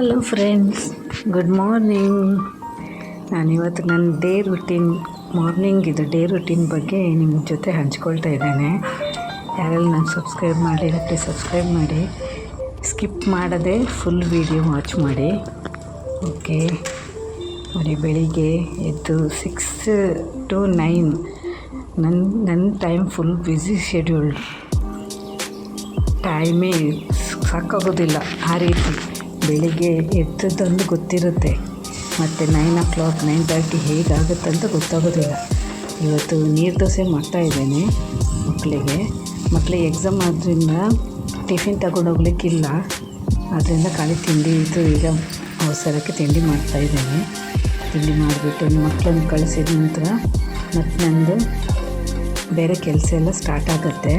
Hello friends good morning ನಾನಿವತ್ತು ನನ್ನ day routine morning ಇದು ಡೇ ರುಟೀನ್ ಬಗ್ಗೆ ನಿಮ್ಮ ಜೊತೆ ಹಂಚ್ಕೊಳ್ತಾ ಇದ್ದೇನೆ. ಯಾರೆಲ್ಲ ನಾನು ಸಬ್ಸ್ಕ್ರೈಬ್ ಮಾಡಿ ಸಬ್ಸ್ಕ್ರೈಬ್ ಮಾಡಿ, ಸ್ಕಿಪ್ ಮಾಡದೆ ಫುಲ್ ವೀಡಿಯೋ ವಾಚ್ ಮಾಡಿ. ಓಕೆ. ನೋಡಿ ಬೆಳಿಗ್ಗೆ ಎದ್ದು ಸಿಕ್ಸ್ ಟು ನೈನ್ ನನ್ನ ನನ್ನ ಟೈಮ್ ಫುಲ್ ಬ್ಯುಸಿ ಶೆಡ್ಯೂಲ್ಡ್ ಟೈಮೇ ಸಾಕಾಗೋದಿಲ್ಲ ಆ ರೀತಿ. ಬೆಳಿಗ್ಗೆ ಎದ್ದದ್ದೊಂದು ಗೊತ್ತಿರುತ್ತೆ. ಮತ್ತು nine o'clock nine thirty ಹೇಗಾಗುತ್ತೆ ಅಂತ ಗೊತ್ತಾಗೋದಿಲ್ಲ. ಇವತ್ತು ನೀರು ದೋಸೆ ಮಾಡ್ತಾ ಇದ್ದೇನೆ ಮಕ್ಕಳಿಗೆ ಮಕ್ಕಳಿಗೆ ಎಕ್ಸಾಮ್ ಆದ್ದರಿಂದ ಟಿಫಿನ್ ತಗೊಂಡು ಹೋಗ್ಲಿಕ್ಕಿಲ್ಲ ಆದ್ದರಿಂದ ಖಾಲಿ ತಿಂಡಿ ಇತ್ತು. ಈಗ ಅವಸರಕ್ಕೆ ತಿಂಡಿ ಮಾಡ್ತಾ ಇದ್ದೇನೆ. ತಿಂಡಿ ಮಾಡಿಬಿಟ್ಟು ಮಕ್ಕಳನ್ನು ಕಳಿಸಿದ ನಂತರ ಮತ್ತು ನಂದು ಬೇರೆ ಕೆಲಸ ಎಲ್ಲ ಸ್ಟಾರ್ಟ್ ಆಗುತ್ತೆ.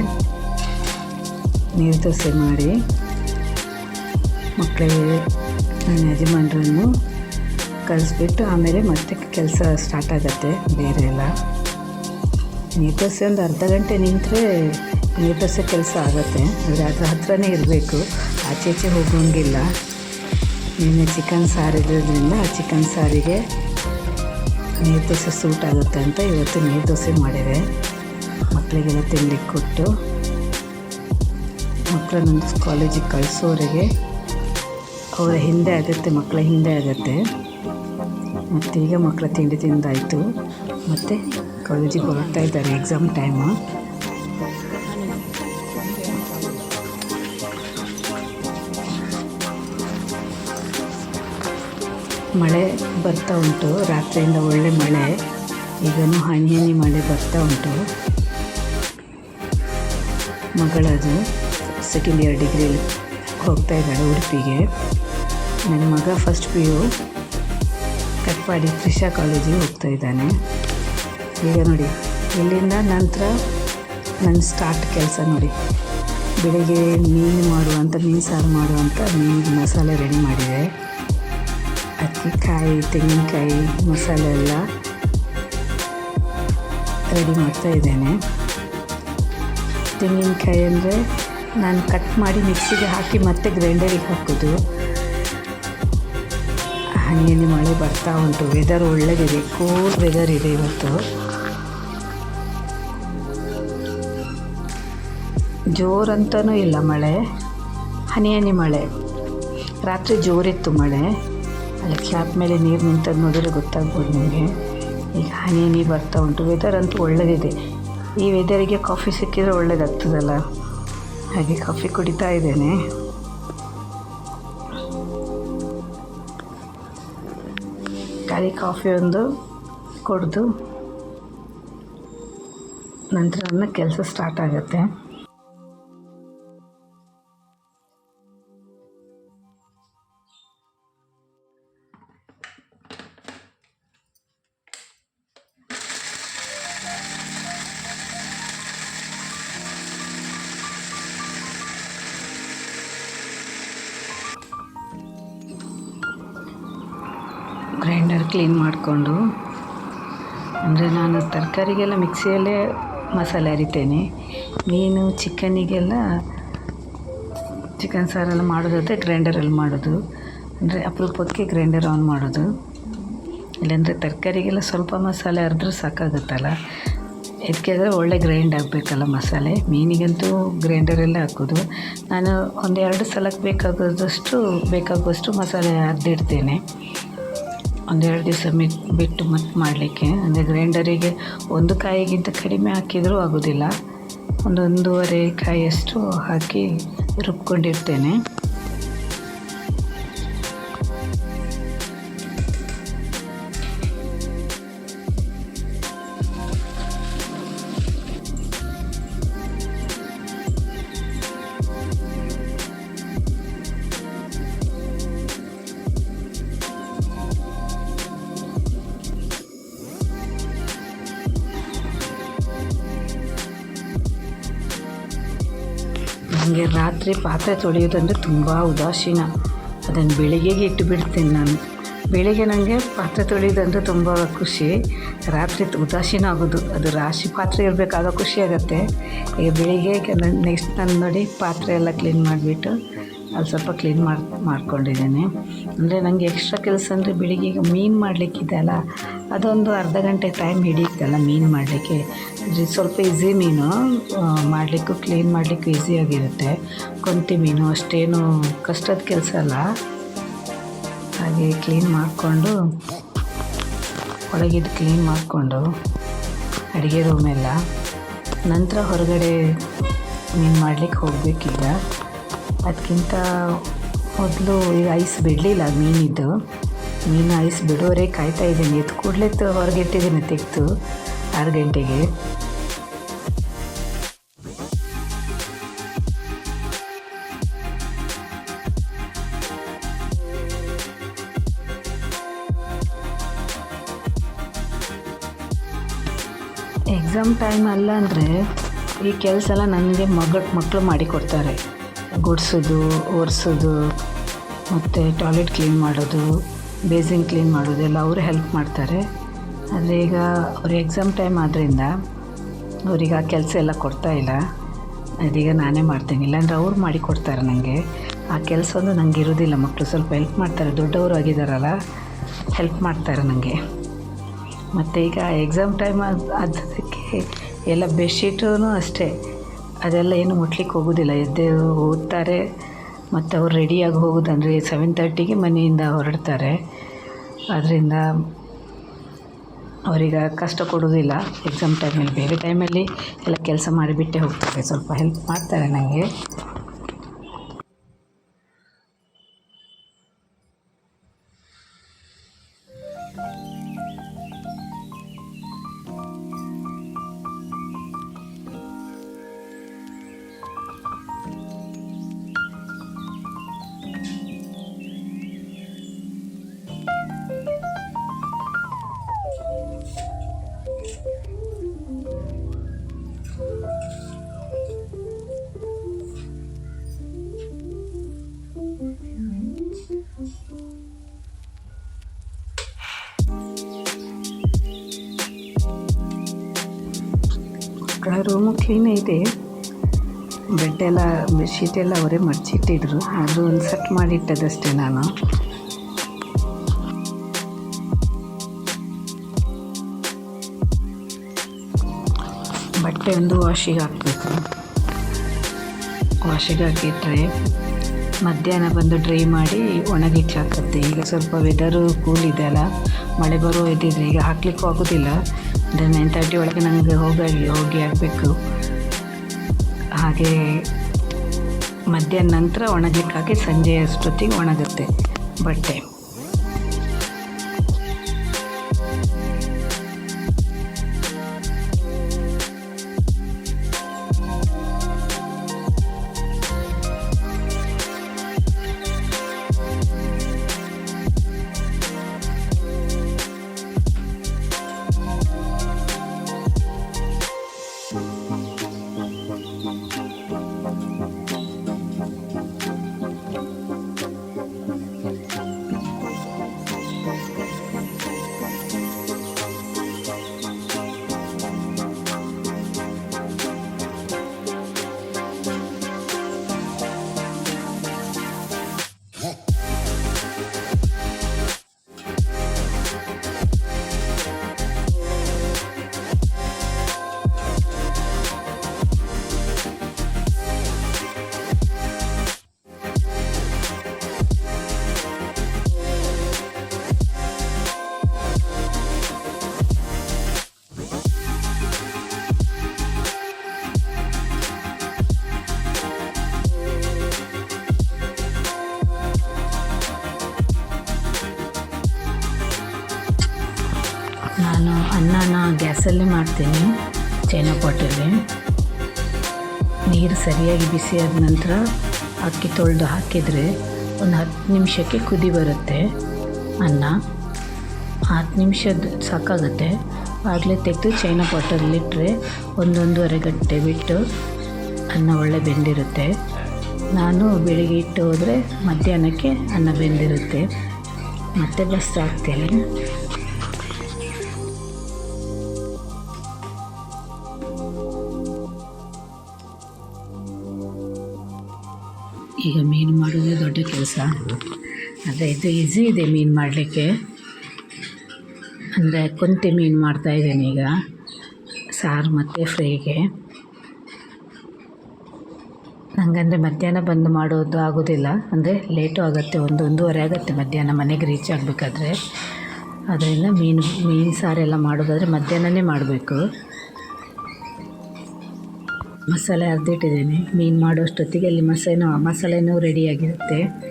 ನೀರು ದೋಸೆ ಮಾಡಿ. ಮಕ್ಕಳಿಗೆ ನನ್ನ ಯಜಮಾನ್ರನ್ನು ಕಳಿಸ್ಬಿಟ್ಟು ಆಮೇಲೆ ಮತ್ತೆ ಕೆಲಸ ಸ್ಟಾರ್ಟ್ ಆಗುತ್ತೆ, ಬೇರೆ ಎಲ್ಲ. ನೀರು ದೋಸೆ ಒಂದು ಅರ್ಧ ಗಂಟೆ ನಿಂತರೆ ನೀರು ದೋಸೆ ಕೆಲಸ ಆಗುತ್ತೆ. ಆದರೆ ಅದ್ರ ಹತ್ರನೇ ಇರಬೇಕು. ಆಚೆ ಈಚೆ ಹೋಗೋಂಗಿಲ್ಲ ನಿನ್ನೆ ಚಿಕನ್ ಸಾರು ಆ ಚಿಕನ್ ಸಾರಿಗೆ ನೀರು ದೋಸೆ ಸೂಟ್ ಆಗುತ್ತೆ ಅಂತ ಇವತ್ತು ನೀರು ದೋಸೆ ಮಾಡಿದೆ. ಮಕ್ಕಳಿಗೆಲ್ಲ ತಿನ್ಲಿಕ್ಕೆ ಕೊಟ್ಟು ಮಕ್ಕಳನ್ನೊಂದು ಕಾಲೇಜಿಗೆ ಕಳಿಸೋವರೆಗೆ ಅವರ ಹಿಂದೆ ಆಗುತ್ತೆ ಮಕ್ಕಳ ಹಿಂದೆ ಆಗುತ್ತೆ. ಮತ್ತು ಈಗ ಮಕ್ಕಳ ತಿಂಡಿ ತಿಂದಾಯಿತು. ಮತ್ತು ಕಾಲೇಜಿಗೆ ಹೋಗ್ತಾ ಇದ್ದಾರೆ ಎಕ್ಸಾಮ್ ಟೈಮು ಮಳೆ ಬರ್ತಾ ಉಂಟು, ರಾತ್ರಿಯಿಂದ ಒಳ್ಳೆ ಮಳೆ. ಈಗನೂ ಹನಿ ಹನಿ ಮಳೆ ಬರ್ತಾ ಉಂಟು. ಮಗಳದು ಸೆಕೆಂಡ್ ಇಯರ್ ಡಿಗ್ರಿ ಹೋಗ್ತಾ ಇದ್ದಾಳೆ ಉಡುಪಿಗೆ. ನನ್ನ ಮಗ first P U Katpadi Trisha ಕಾಲೇಜಿಗೆ ಹೋಗ್ತಾ ಇದ್ದಾನೆ. ಈಗ ನೋಡಿ, ಇಲ್ಲಿಂದ ನಂತರ ನನ್ನ ಸ್ಟಾರ್ಟ್ ಕೆಲಸ ನೋಡಿ. ಬೆಳಿಗ್ಗೆ ಮೀನು ಮಾಡುವಂಥ ಮೀನು ಸಾರು ಮಾಡುವಂಥ ಮೀನಿಗೆ ಮಸಾಲೆ ರೆಡಿ ಮಾಡಿದೆ. ಅಕ್ಕಿ ಕಾಯಿ, ತೆಂಗಿನಕಾಯಿ, ಮಸಾಲೆ ಎಲ್ಲ ರೆಡಿ ಮಾಡ್ತಾ ಇದ್ದೇನೆ. ತೆಂಗಿನಕಾಯಿ ಅಂದರೆ ನಾನು ಕಟ್ ಮಾಡಿ ಮಿಕ್ಸಿಗೆ ಹಾಕಿ ಮತ್ತೆ ಗ್ರೈಂಡರಿಗೆ ಹಾಕೋದು. ಹನಿಯಲ್ಲಿ ಮಳೆ ಬರ್ತಾ ಉಂಟು. ವೆದರ್ ಒಳ್ಳೆದಿದೆ. ಕೂಲ್ ವೆದರ್ ಇದೆ ಇವತ್ತು. ಜೋರಂತನೂ ಇಲ್ಲ ಮಳೆ. ಹನಿ ಹನಿ ಮಳೆ. ರಾತ್ರಿ ಜೋರಿತ್ತು ಮಳೆ. ಅಲ್ಲಿ ಕ್ಯಾಪ್ ಮೇಲೆ ನೀರು ನಿಂತದ ಮೊದಲು ಗೊತ್ತಾಗ್ಬೋದು ನಿಮಗೆ. ಈಗ ಹನಿ ಹನಿ ಬರ್ತಾ ಉಂಟು. ವೆದರ್ ಅಂತೂ ಒಳ್ಳೆದಿದೆ. ಈ ವೆದರಿಗೆ ಕಾಫಿ ಸಿಕ್ಕಿದ್ರೆ ಒಳ್ಳೇದಾಗ್ತದಲ್ಲ? ಹಾಗೆ ಕಾಫಿ ಕುಡಿತಾ ಇದ್ದೇನೆ. ಖಾಲಿ ಕಾಫಿ ಒಂದು ಕುಡಿದು ನಂತರ ನನ್ನ ಕೆಲಸ ಸ್ಟಾರ್ಟ್ ಆಗುತ್ತೆ. ಗ್ರೈಂಡರ್ ಕ್ಲೀನ್ ಮಾಡಿಕೊಂಡು, ಅಂದರೆ ನಾನು ತರಕಾರಿಗೆಲ್ಲ ಮಿಕ್ಸಿಯಲ್ಲೇ ಮಸಾಲೆ ಅರಿತೇನೆ. ಮೀನು, ಚಿಕನಿಗೆಲ್ಲ ಚಿಕನ್ ಸಾರೆಲ್ಲ ಮಾಡೋದಾದರೆ ಗ್ರೈಂಡರಲ್ಲಿ ಮಾಡೋದು. ಅಂದರೆ ಅಪರೂಪಕ್ಕೆ ಗ್ರೈಂಡರ್ ಆನ್ ಮಾಡೋದು. ಇಲ್ಲಾಂದರೆ ತರಕಾರಿಗೆಲ್ಲ ಸ್ವಲ್ಪ ಮಸಾಲೆ ಅರೆದ್ರೂ ಸಾಕಾಗುತ್ತಲ್ಲ. ಇದಕ್ಕೆ ಆದರೆ ಒಳ್ಳೆ ಗ್ರೈಂಡ್ ಆಗಬೇಕಲ್ಲ ಮಸಾಲೆ. ಮೀನಿಗಂತೂ ಗ್ರೈಂಡರಲ್ಲೇ ಹಾಕೋದು. ನಾನು ಒಂದೆರಡು ಸಲಕ್ಕೆ ಬೇಕಾಗೋದಷ್ಟು, ಬೇಕಾಗುವಷ್ಟು ಮಸಾಲೆ ಅರ್ದಿಡ್ತೇನೆ. ಒಂದೆರಡು ದಿವಸ ಮಿಟ್ ಬಿಟ್ಟು ಮತ್ತೆ ಮಾಡಲಿಕ್ಕೆ. ಅಂದರೆ ಗ್ರೈಂಡರಿಗೆ ಒಂದು ಕಾಯಿಗಿಂತ ಕಡಿಮೆ ಹಾಕಿದರೂ ಆಗೋದಿಲ್ಲ. ಒಂದು ಒಂದೂವರೆ ಕಾಯಿಯಷ್ಟು ಹಾಕಿ ರುಬ್ಕೊಂಡಿರ್ತೇನೆ. ನನಗೆ ರಾತ್ರಿ ಪಾತ್ರೆ ತೊಳೆಯೋದಂದರೆ ತುಂಬ ಉದಾಸೀನ. ಅದನ್ನು ಬೆಳಿಗ್ಗೆಗೆ ಇಟ್ಟು ಬಿಡ್ತೀನಿ ನಾನು. ಬೆಳಿಗ್ಗೆ ನನಗೆ ಪಾತ್ರೆ ತೊಳೆಯೋದಂದರೆ ತುಂಬ ಖುಷಿ. ರಾತ್ರಿ ಉದಾಸೀನ ಆಗೋದು. ಅದು ರಾಶಿ ಪಾತ್ರೆ ಇರಬೇಕಾಗ ಖುಷಿ ಆಗುತ್ತೆ. ಈಗ ಬೆಳಿಗ್ಗೆ ನೆಕ್ಸ್ಟ್ ನಾನು ನೋಡಿ ಪಾತ್ರೆ ಎಲ್ಲ ಕ್ಲೀನ್ ಮಾಡಿಬಿಟ್ಟು ಅಲ್ಲಿ ಸ್ವಲ್ಪ ಕ್ಲೀನ್ ಮಾಡಿ, ಮಾಡ್ಕೊಂಡಿದ್ದೀನಿ. ಅಂದರೆ ನನಗೆ ಎಕ್ಸ್ಟ್ರಾ ಕೆಲಸ ಅಂದರೆ ಬೆಳಿಗ್ಗೆ ಈಗ ಮೀನು ಮಾಡಲಿಕ್ಕಿದೆ ಅಲ್ಲ ಅದೊಂದು ಅರ್ಧ ಗಂಟೆ ಟೈಮ್ ಹಿಡಿಯುತ್ತಲ್ಲ ಮೀನು ಮಾಡಲಿಕ್ಕೆ. ಸ್ವಲ್ಪ ಈಸಿ ಮೀನು ಮಾಡಲಿಕ್ಕೂ ಕ್ಲೀನ್ ಮಾಡಲಿಕ್ಕೂ ಈಸಿಯಾಗಿರುತ್ತೆ ಕೊಂತಿ ಮೀನು ಅಷ್ಟೇನು ಕಷ್ಟದ ಕೆಲಸ ಅಲ್ಲ. ಹಾಗೆ ಕ್ಲೀನ್ ಮಾಡಿಕೊಂಡು ಒಳಗಿದ್ದು ಕ್ಲೀನ್ ಮಾಡಿಕೊಂಡು ಅಡುಗೆ ರೂಮೆಲ್ಲ ನಂತರ ಹೊರಗಡೆ ಮೀನು ಮಾಡ್ಲಿಕ್ಕೆ ಹೋಗಬೇಕೀಗ. ಅದಕ್ಕಿಂತ ಮೊದಲು ಈಗ ಐಸ್ ಬಿಡಲಿಲ್ಲ, ಮೀನಿದ್ದು. ಮೀನು ಐಸ್ ಬಿಡೋರೆ ಕಾಯ್ತಾ ಇದ್ದೀನಿ. ಎದ್ದು ಕೂಡಲೇ ಹೊರಗೆ ಇಟ್ಟಿದ್ದೀನಿ ತೆಗೆದು, ಆರು ಗಂಟೆಗೆ. ಎಕ್ಸಾಮ್ ಟೈಮ್ ಅಲ್ಲ ಅಂದರೆ ಈ ಕೆಲಸ ಎಲ್ಲ ನನಗೆ ಮಗ ಮಕ್ಕಳು ಮಾಡಿಕೊಡ್ತಾರೆ. ಗುಡಿಸೋದು, ಒರೆಸೋದು, ಮತ್ತು ಟಾಯ್ಲೆಟ್ ಕ್ಲೀನ್ ಮಾಡೋದು ಬೇಸಿನ್ ಕ್ಲೀನ್ ಮಾಡೋದು ಎಲ್ಲ ಅವರು ಹೆಲ್ಪ್ ಮಾಡ್ತಾರೆ. ಆದರೆ ಈಗ ಅವ್ರ ಎಕ್ಸಾಮ್ ಟೈಮ್ ಆದ್ದರಿಂದ ಅವ್ರಿಗೆ ಆ ಕೆಲಸ ಎಲ್ಲ ಕೊಡ್ತಾ ಇಲ್ಲ. ಅದೀಗ ನಾನೇ ಮಾಡ್ತೀನಿ. ಇಲ್ಲಾಂದ್ರೆ ಅವ್ರು ಮಾಡಿಕೊಡ್ತಾರೆ ನನಗೆ ಆ ಕೆಲಸ ಒಂದು ನನಗೆ ಇರೋದಿಲ್ಲ. ಮಕ್ಕಳು ಸ್ವಲ್ಪ ಹೆಲ್ಪ್ ಮಾಡ್ತಾರೆ. ದೊಡ್ಡವರು ಆಗಿದ್ದಾರಲ್ಲ ಹೆಲ್ಪ್ ಮಾಡ್ತಾರೆ ನನಗೆ ಮತ್ತು ಈಗ ಎಕ್ಸಾಮ್ ಟೈಮ್ ಅದು ಅದಕ್ಕೆ ಎಲ್ಲ ಬೆಡ್ಶೀಟೂ ಅಷ್ಟೇ. ಅದೆಲ್ಲ ಏನು ಮುಟ್ಲಿಕ್ಕೆ ಹೋಗೋದಿಲ್ಲ. ಎದ್ದೇ ಓದ್ತಾರೆ, ಮತ್ತು ಅವ್ರು ರೆಡಿಯಾಗಿ ಹೋಗೋದಂದರೆ ಸೆವೆನ್ ತರ್ಟಿಗೆ ಮನೆಯಿಂದ ಹೊರಡ್ತಾರೆ. ಅದರಿಂದ ಅವರಿಗೆ ಕಷ್ಟ ಕೊಡೋದಿಲ್ಲ ಎಕ್ಸಾಮ್ ಟೈಮಲ್ಲಿ ಬೇರೆ ಟೈಮಲ್ಲಿ ಎಲ್ಲ ಕೆಲಸ ಮಾಡಿಬಿಟ್ಟೇ ಹೋಗ್ತಾರೆ. ಸ್ವಲ್ಪ ಹೆಲ್ಪ್ ಮಾಡ್ತಾರೆ ನನಗೆ ರೂಮು ಕ್ಲೀನ್ ಇದೆ ಬೆಡ್ಶೀಟ್ ಎಲ್ಲ ಅವರೇ ಮಡಚಿಟ್ಟಿದ್ರು. ಆದರೂ ಒಂದು ಸೆಟ್ ಮಾಡಿಟ್ಟದಷ್ಟೇ ನಾನು. ಬಟ್ಟೆ ಒಂದು ವಾಶಿಗೆ ಹಾಕಬೇಕು. ವಾಶಿಗೆ ಹಾಕಿಟ್ರೆ ಮಧ್ಯಾಹ್ನ ಬಂದು ಡ್ರೈ ಮಾಡಿ ಒಣಗಿಟ್ಟು ಹಾಕುತ್ತೆ ಈಗ ಸ್ವಲ್ಪ ವೆದರು ಕೂಲ್ ಇದೆ ಅಲ್ಲ. ಮಳೆ ಬರೋ ಇದ್ದಿದ್ರೆ ಈಗ ಹಾಕ್ಲಿಕ್ಕೂ ಆಗೋದಿಲ್ಲ. ಅಂದರೆ ನೈನ್ ತರ್ಟಿ ಒಳಗೆ ನನಗೆ ಹೋಗಿ ಹೋಗಿ ಆಗಬೇಕು. ಹಾಗೆ ಮಧ್ಯಾಹ್ನ ನಂತರ ಒಣಗಲಿಕ್ಕಾಗಿ ಸಂಜೆಯ ಸಂಜೆ ಅಷ್ಟೊತ್ತಿಗೆ ಒಣಗುತ್ತೆ ಬಟ್ಟೆ. ಅನ್ನನ ಗ್ಯಾಸಲ್ಲೇ ಮಾಡ್ತೀನಿ. ಚೈನಾ ಪಾಟಲ್ಲಿ ನೀರು ಸರಿಯಾಗಿ ಬಿಸಿ ಆದ ನಂತರ ಅಕ್ಕಿ ತೊಳೆದು ಹಾಕಿದರೆ ಒಂದು ಹತ್ತು ನಿಮಿಷಕ್ಕೆ ಕುದಿ ಬರುತ್ತೆ ಅನ್ನ. ಹತ್ತು ನಿಮಿಷದ ಸಾಕಾಗುತ್ತೆ. ಆಗಲೇ ತೆಗೆದು ಚೈನಾ ಪಾಟಲ್ಲಿಟ್ಟರೆ ಒಂದೊಂದೂವರೆ ಗಂಟೆ ಬಿಟ್ಟು ಅನ್ನ ಒಳ್ಳೆ ಬೆಂದಿರುತ್ತೆ. ನಾನು ಬೆಳಿಗ್ಗೆ ಇಟ್ಟು ಹೋದರೆ ಮಧ್ಯಾಹ್ನಕ್ಕೆ ಅನ್ನ ಬೆಂದಿರುತ್ತೆ. ಮತ್ತೆ ಬಸ್ ಹಾಕ್ತೀನಿ ಈಗ ಮೀನು ಮಾಡೋದೇ ದೊಡ್ಡ ಕೆಲಸ. ಅಂದರೆ ಇದು ಈಸಿ ಇದೆ ಮೀನು ಮಾಡಲಿಕ್ಕೆ. ಅಂದರೆ ಕೊಂತೆ ಮೀನು ಮಾಡ್ತಾಯಿದ್ದೇನೆ ಈಗ, ಸಾರು ಮತ್ತು ಫ್ರೈಗೆ. ನನಗಂದರೆ ಮಧ್ಯಾಹ್ನ ಬಂದು ಮಾಡೋದು ಆಗೋದಿಲ್ಲ. ಅಂದರೆ ಲೇಟು ಆಗುತ್ತೆ, ಒಂದು ಒಂದೂವರೆ ಆಗುತ್ತೆ ಮಧ್ಯಾಹ್ನ ಮನೆಗೆ ರೀಚ್ ಆಗಬೇಕಾದ್ರೆ. ಅದರಿಂದ ಮೀನು ಮೀನು ಸಾರೆಲ್ಲ ಮಾಡೋದಾದರೆ ಮಧ್ಯಾಹ್ನನೇ ಮಾಡಬೇಕು. ಮಸಾಲೆ ಅರ್ದಿಟ್ಟಿದ್ದೀನಿ. ಮೀನು ಮಾಡೋಷ್ಟೊತ್ತಿಗೆ ಅಲ್ಲಿ ಮಸಾಲೆನೂ ಮಸಾಲೆನೂ ರೆಡಿಯಾಗಿರುತ್ತೆ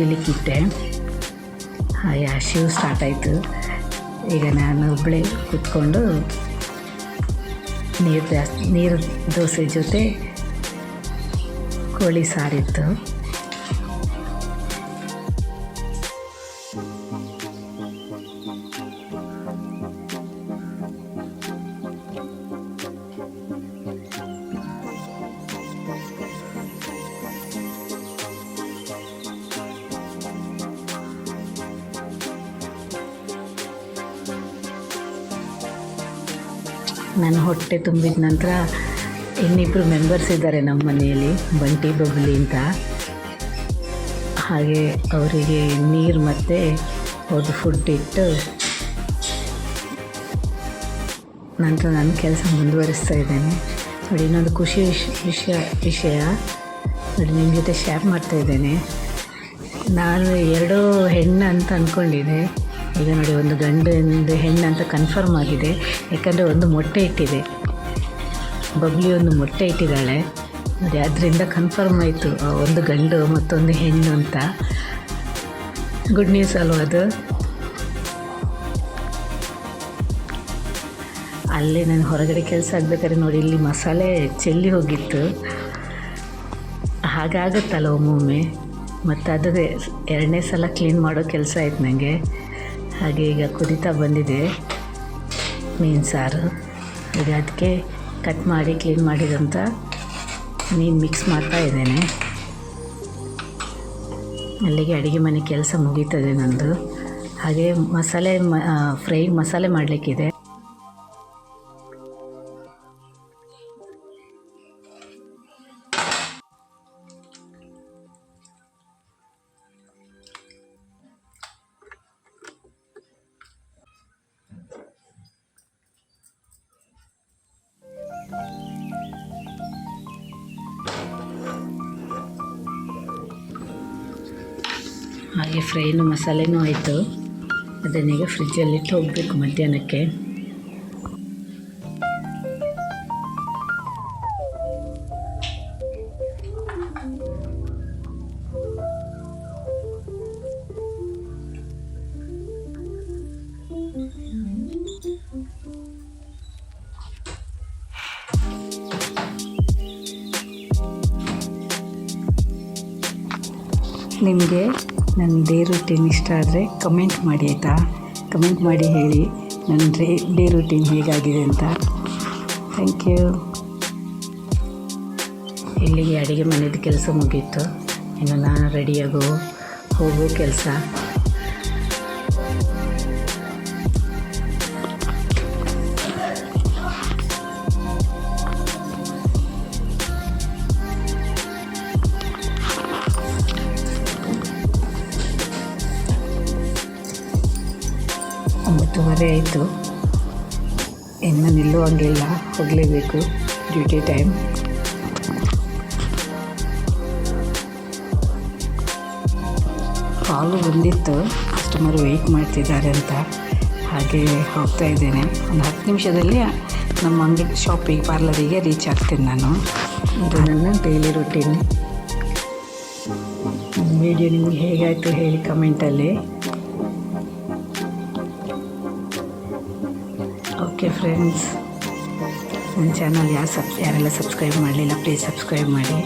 ಕುದಿಲಿಕ್ಕಿಟ್ಟೆ ಹಾಗೆ ಹಸಿವು ಸ್ಟಾರ್ಟ್ ಆಯಿತು. ಈಗ ನಾನು ಒಬ್ಬಳೇ ಕುತ್ಕೊಂಡು ನೀರು ಜಾಸ್ತಿ, ನೀರು ದೋಸೆ ಜೊತೆ ಕೋಳಿ ಸಾರಿತ್ತು. ಹೊಟ್ಟೆ ತುಂಬಿದ ನಂತರ ಇನ್ನಿಬ್ಬರು ಮೆಂಬರ್ಸ್ ಇದ್ದಾರೆ ನಮ್ಮ ಮನೆಯಲ್ಲಿ, ಬಂಟಿ, ಬಬ್ಲಿ ಅಂತ. ಹಾಗೆ ಅವರಿಗೆ ನೀರು ಮತ್ತು ಅವ್ರದ್ದು ಫುಡ್ ಇಟ್ಟು ನಂತರ ನನ್ನ ಕೆಲಸ ಮುಂದುವರಿಸ್ತಾ ಇದ್ದೇನೆ. ನೋಡಿ, ಇನ್ನೊಂದು ಖುಷಿ ವಿಷ, ವಿಷಯ ವಿಷಯ. ನೋಡಿ ನಿಮ್ಮ ಜೊತೆ ಮಾಡ್ತಾ ಇದ್ದೇನೆ. ನಾನು ಎರಡೂ ಹೆಣ್ಣು ಅಂತ ಅಂದ್ಕೊಂಡಿದ್ದೆ ಈಗ ನೋಡಿ, ಒಂದು ಗಂಡು ಒಂದು ಹೆಣ್ಣು ಅಂತ ಕನ್ಫರ್ಮ್ ಆಗಿದೆ. ಯಾಕಂದರೆ ಒಂದು ಮೊಟ್ಟೆ ಇಟ್ಟಿದೆ. ಬಬ್ಲಿ ಒಂದು ಮೊಟ್ಟೆ ಇಟ್ಟಿದ್ದಾಳೆ. ನೋಡಿ, ಅದರಿಂದ ಕನ್ಫರ್ಮ್ ಆಯಿತು ಒಂದು ಗಂಡು ಮತ್ತೊಂದು ಹೆಣ್ಣು ಅಂತ. ಗುಡ್ ನ್ಯೂಸ್ ಅಲ್ವ ಅದು? ಅಲ್ಲೇ ನಾನು ಹೊರಗಡೆ ಕೆಲಸ ಆಗ್ಬೇಕಾದ್ರೆ ನೋಡಿ, ಇಲ್ಲಿ ಮಸಾಲೆ ಚೆಲ್ಲಿ ಹೋಗಿತ್ತು. ಹಾಗಾಗುತ್ತಲ್ಲ ಒಮ್ಮೊಮ್ಮೆ. ಮತ್ತು ಅದೇ ಎರಡನೇ ಸಲ ಕ್ಲೀನ್ ಮಾಡೋ ಕೆಲಸ ಆಯ್ತು ನನಗೆ ಹಾಗೆ ಈಗ ಕುದಿತಾ ಬಂದಿದೆ. ಮೀನು ಸಾರು. ಈಗ ಅದಕ್ಕೆ ಕಟ್ ಮಾಡಿ ಕ್ಲೀನ್ ಮಾಡಿದಂಥ ಮೀನು ಮಿಕ್ಸ್ ಮಾಡ್ತಾ ಇದ್ದೇನೆ. ಅಲ್ಲಿಗೆ ಅಡುಗೆ ಮನೆ ಕೆಲಸ ಮುಗೀತದೆ ನಂದು. ಹಾಗೆ ಮಸಾಲೆ ಮ ಫ್ರೈ ಮಸಾಲೆ ಮಾಡಲಿಕ್ಕಿದೆ. ಹಾಗೆ ಫ್ರೈನು ಮಸಾಲೆನೂ ಆಯಿತು. ಅದನ್ನೀಗ ಫ್ರಿಜ್ಜಲ್ಲಿಟ್ಟು ಹೋಗಬೇಕು ಮಧ್ಯಾಹ್ನಕ್ಕೆ. ನನ್ನ ಡೇ ರೂಟೀನ್ ಇಷ್ಟ ಆದರೆ ಕಮೆಂಟ್ ಮಾಡಿ ಆಯಿತಾ? ಕಮೆಂಟ್ ಮಾಡಿ ಹೇಳಿ. ನನ್ನ ಡೇ ಡೇ ರೂಟೀನ್ ಹೇಗಾಗಿದೆ ಅಂತ. ಥ್ಯಾಂಕ್ ಯು ಇಲ್ಲಿಗೆ ಅಡುಗೆ ಮನೆಯದು ಕೆಲಸ ಮುಗೀತು. ಇನ್ನು ನಾನು ರೆಡಿಯಾಗೋ ಹೋಗೋ ಕೆಲಸ. ಒಂಬತ್ತುವರೆ ಆಯಿತು. ಇನ್ನು ನಿಲ್ಲುವಂಗಿಲ್ಲ ಹೋಗಲೇಬೇಕು ಡ್ಯೂಟಿ ಟೈಮ್. ಕಾಲು ಬಂದಿತ್ತು ಕಸ್ಟಮರ್ ವೆಯ್ಟ್ ಮಾಡ್ತಿದ್ದಾರೆ ಅಂತ. ಹಾಗೆ ಹೋಗ್ತಾ ಇದ್ದೇನೆ. ಒಂದು ಹತ್ತು ನಿಮಿಷದಲ್ಲಿ ನಮ್ಮ ಅಂಗಡಿ ಶಾಪಿಗೆ ಪಾರ್ಲರಿಗೆ ರೀಚ್ ಆಗ್ತೀನಿ ನಾನು. ಇದು ನನ್ನ ಡೈಲಿ ರುಟೀನ್ ವಿಡಿಯೋ ನಿಮಗೆ ಹೇಗಾಯಿತು ಹೇಳಿ ಕಮೆಂಟಲ್ಲಿ ಓಕೆ ಫ್ರೆಂಡ್ಸ್. ನನ್ನ ಚಾನಲ್ ಯಾರು ಸಬ್, ಯಾರೆಲ್ಲ ಸಬ್ಸ್ಕ್ರೈಬ್ ಮಾಡಲಿಲ್ಲ ಪ್ಲೀಸ್ ಸಬ್ಸ್ಕ್ರೈಬ್ ಮಾಡಿ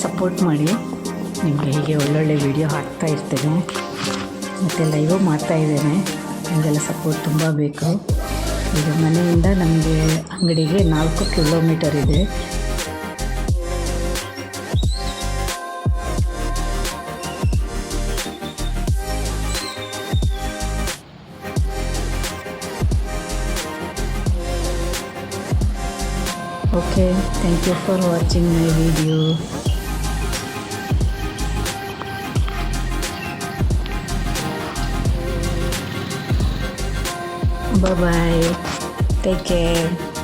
ಸಪೋರ್ಟ್ ಮಾಡಿ. ನಿಮಗೆ ಹೀಗೆ ಒಳ್ಳೊಳ್ಳೆ ವಿಡಿಯೋ ಹಾಕ್ತಾ ಇರ್ತೇನೆ. ಮತ್ತು ಲೈವು ಮಾಡ್ತಾ ಇದ್ದೇನೆ. ನನಗೆಲ್ಲ ಸಪೋರ್ಟ್ ತುಂಬ ಬೇಕು. ಈಗ ಮನೆಯಿಂದ ನಮಗೆ ಅಂಗಡಿಗೆ ನಾಲ್ಕು ಕಿಲೋಮೀಟರ್ ಇದೆ. Okay thank you for watching my video. Bye bye take care